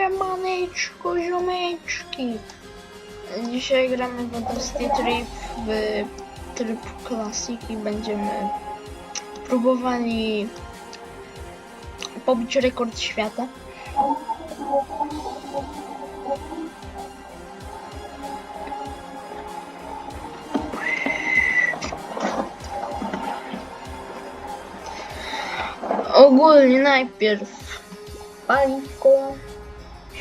Siemaneczko, ziomeczki. Dzisiaj gramy w Fantasy Trip w tryb Classic i będziemy próbowali pobić rekord świata. Ogólnie najpierw paliwko,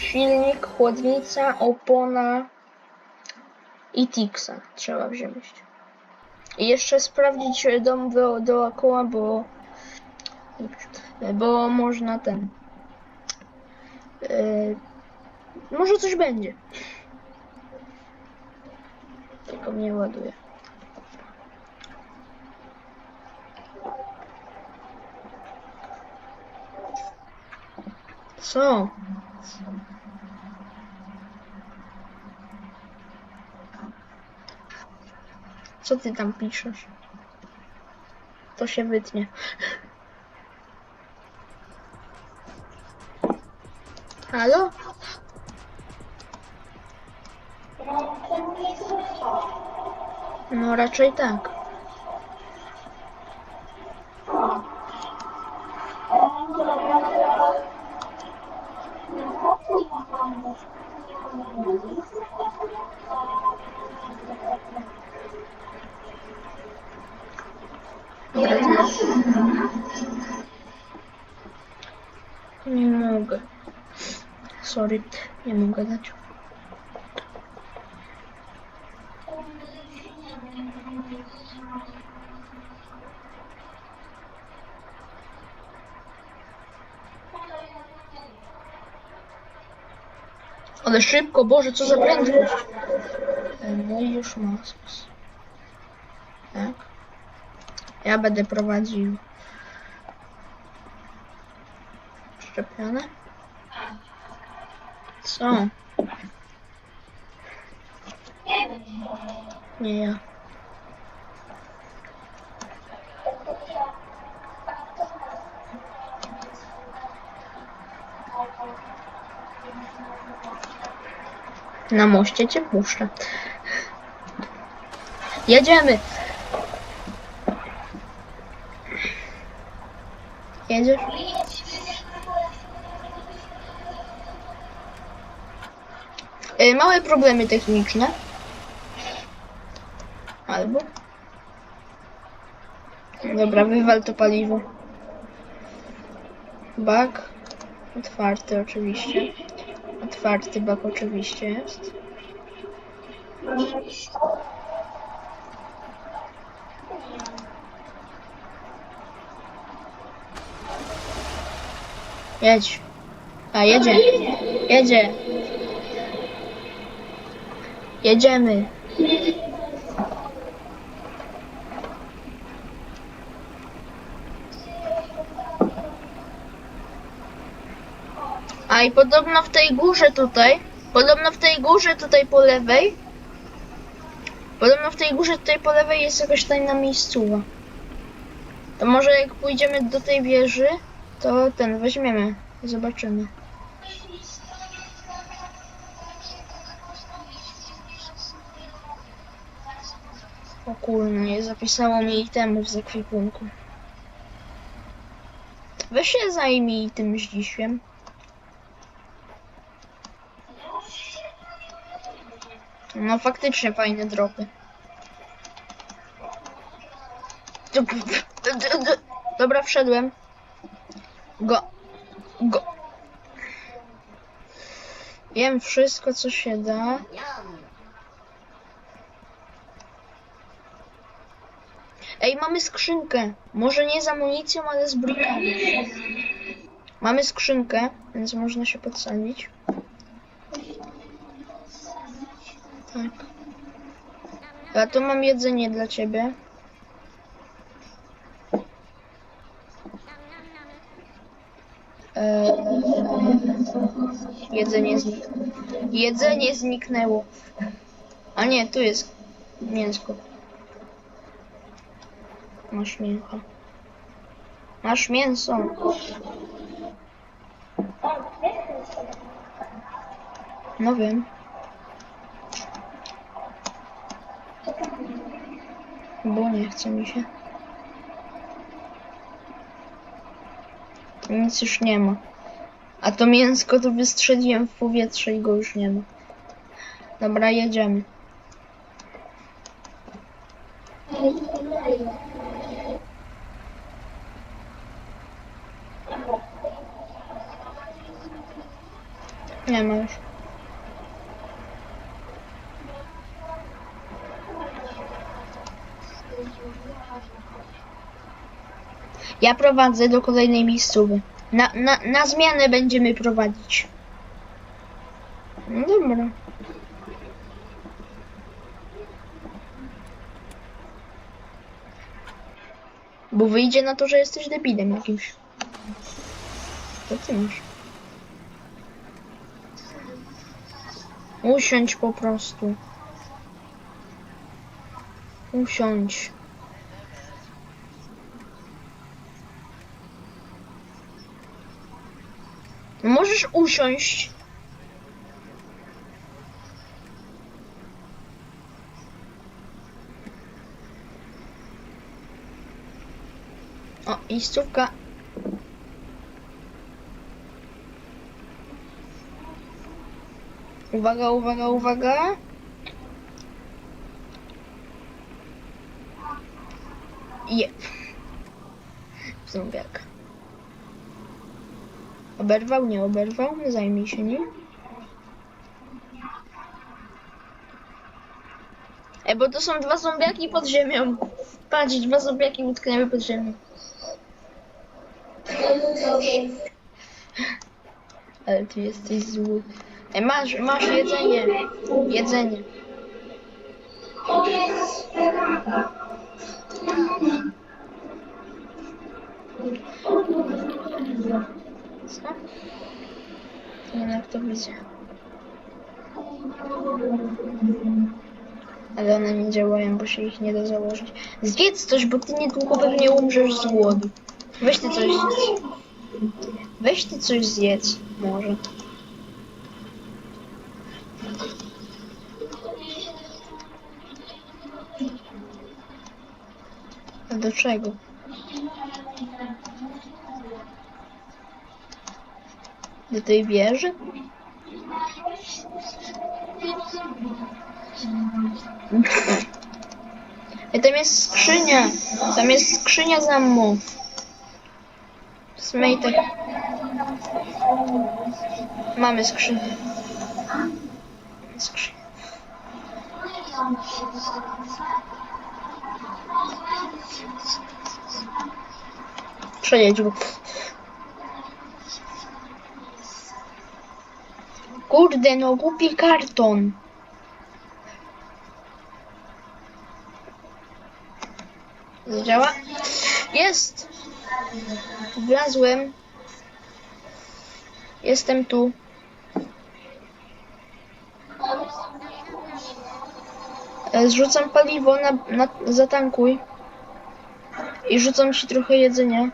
silnik, chłodnica, opona i Tixa trzeba wziąć. I jeszcze sprawdzić dom do, dookoła, bo bo można ten yy, może coś będzie. Tylko mnie ładuje. Co? Co ty tam piszesz? To się wytnie. Halo? No raczej tak. Nie mogę. Sorry, nie mogę dać. Ale szybko, Boże, co za prędkość. No i już ma sens. Tak. Ja będę prowadził. Szczepione? Co? Nie ja. Na moście cię puszczę. Jedziemy! Jedziesz? Y, Małe problemy techniczne. Albo. Dobra, wywal to paliwo. Bak. Otwarty oczywiście. Otwarty bak oczywiście jest. Jedź. A, jedzie. Jedzie. Jedziemy. A i podobno w tej górze tutaj, podobno w tej górze tutaj po lewej, podobno w tej górze tutaj po lewej jest jakaś tajna miejscowa. To może jak pójdziemy do tej wieży, to ten weźmiemy, zobaczymy. O kurno, nie zapisało mi itemów z ekwipunku. Weź się zajmij tym zdzisiem. No faktycznie fajne dropy. Dobra, wszedłem. Go. Go. Wiem wszystko, co się da. Ej, mamy skrzynkę. Może nie z amunicją, ale z brikami. Mamy skrzynkę, więc można się podsadzić. Tak. A tu mam jedzenie dla ciebie. Jedzenie znik... Jedzenie zniknęło. A nie, tu jest mięsko. Masz mięcho. Masz mięso. No wiem. Bo nie chce mi się. Nic już nie ma. A to mięsko to wystrzeliłem w powietrze i go już nie ma. Dobra, jedziemy. Nie ma już. Ja prowadzę do kolejnej miejscowy. Na, na, na zmianę będziemy prowadzić. No dobra. Bo wyjdzie na to, że jesteś debilem jakimś. To ty masz. Usiądź po prostu. Usiądź. No Możesz usiąść. O, miejscówka. Uwaga, uwaga, uwaga. Jep. Zombiak. Oberwał, nie oberwał? Zajmij się nim. Ej, bo to są dwa zombiaki pod ziemią. Patrz, dwa zombiaki utknęły pod ziemią. Ale ty jesteś zły. Ej, masz, masz jedzenie. Jedzenie. To widzę. Ale one nie działają, bo się ich nie da założyć. Zjedz coś, bo ty niedługo pewnie umrzesz z głodu. Weź ty coś zjedz. Weź ty coś zjedz, może. A do czego? Do tej wieży? Ej, tam jest skrzynia. Tam jest skrzynia za mną. Smejtek. Mamy. Skrzynię. Przejedź go. Kurde, no głupi karton. Zadziała? Jest! Wlazłem. Jestem tu. E, Zrzucam paliwo na, na zatankuj. I rzucam ci trochę jedzenia.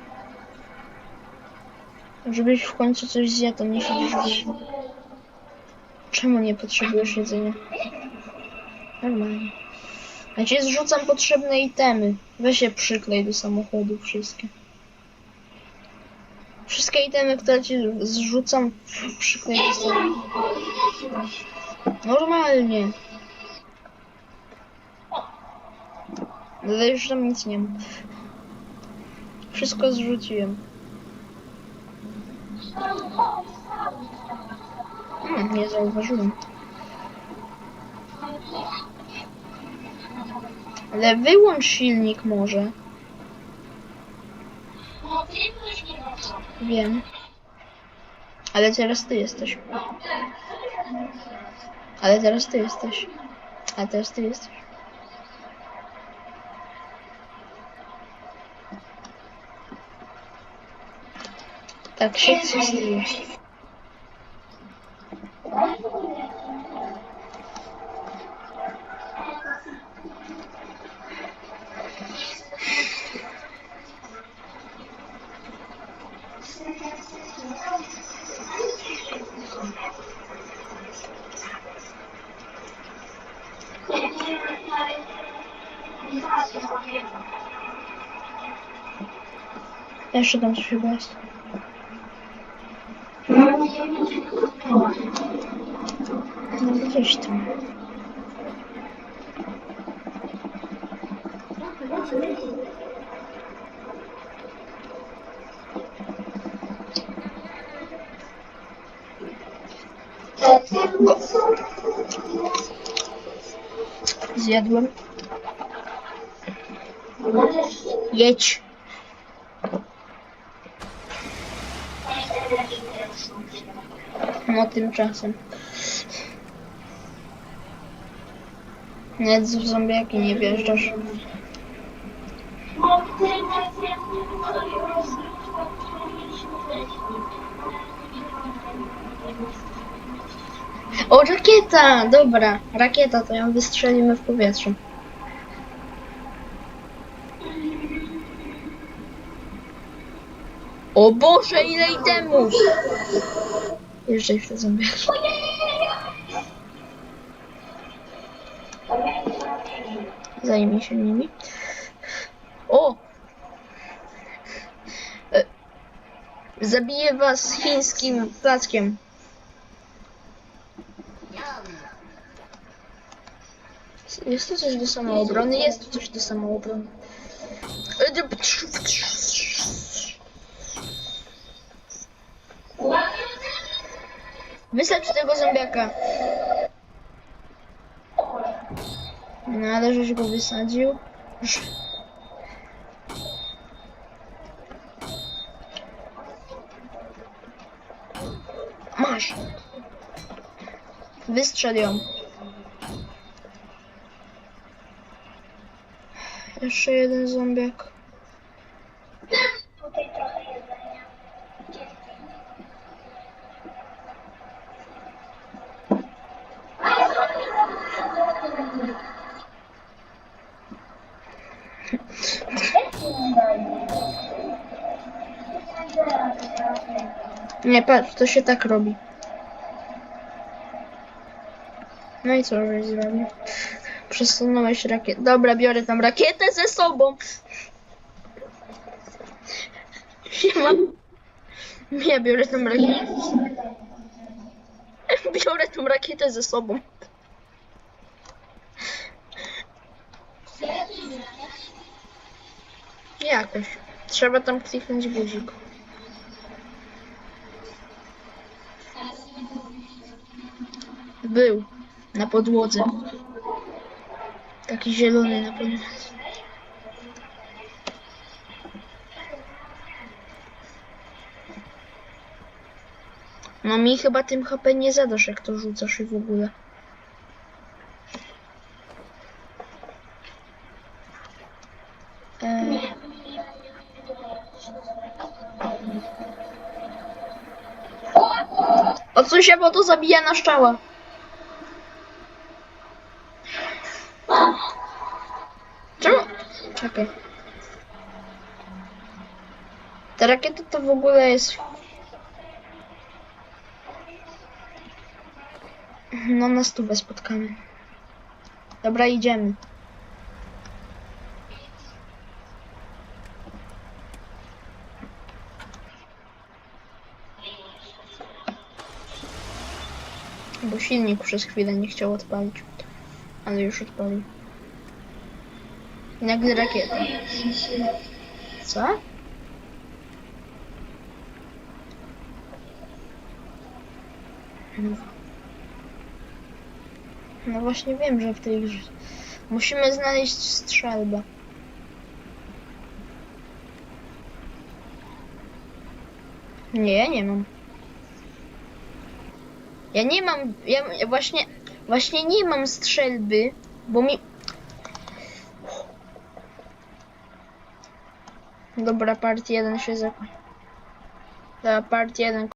Żebyś w końcu coś zjadł, nie siedzisz w Czemu nie potrzebujesz jedzenia? Normalnie. Ja ci zrzucam potrzebne itemy. Weź je przyklej do samochodu wszystkie. Wszystkie itemy, które ci zrzucam, przyklej do samochodu. Normalnie. Ale już tam nic nie ma. Wszystko zrzuciłem. Nie zauważyłem. Ale wyłącz silnik może. Wiem. Ale teraz ty jesteś. Ale teraz ty jesteś. A teraz ty jesteś. Tak, siedź co stoisz. Я что там ошибаюсь? Ну, я считаю. Zjadłem. Jedź. No tymczasem. Nawet w zombiaki nie wjeżdżasz. O, rakieta! Dobra, rakieta, to ją wystrzelimy w powietrzu. O Boże, ile itemów! Jeszcze w te zombiaki. Zajmij się nimi. O! E, Zabiję was chińskim plackiem. Jest tu coś do samoobrony? Jest tu coś do samoobrony. Wystarczy tego zombiaka. No ale żeś go wysadził. Masz. Wystrzel Jeszcze jeden zombiak. Nie, patrz, to się tak robi. No i co żeś zrobił? Przesunąłeś rakietę. Dobra, biorę tam rakietę ze sobą. Siema. Ja biorę tą rakietę. Biorę tą rakietę ze sobą. Jakoś. Trzeba tam kliknąć guzik. Był. Na podłodze. Taki zielony na podłodze. No mi chyba tym HP nie zadasz, jak to rzucasz i w ogóle. Eee. Się, bo to zabija na szczała. Rakieta to w ogóle jest... No na stówę spotkamy. Dobra, idziemy. Bo silnik przez chwilę nie chciał odpalić. Ale już odpalił. Nagle rakieta. Co? No. właśnie wiem, że w tej grze. Musimy znaleźć strzelbę. Nie, ja nie mam. Ja nie mam, ja właśnie, właśnie nie mam strzelby, bo mi... Dobra, part 1 się zakończył. Dobra, part 1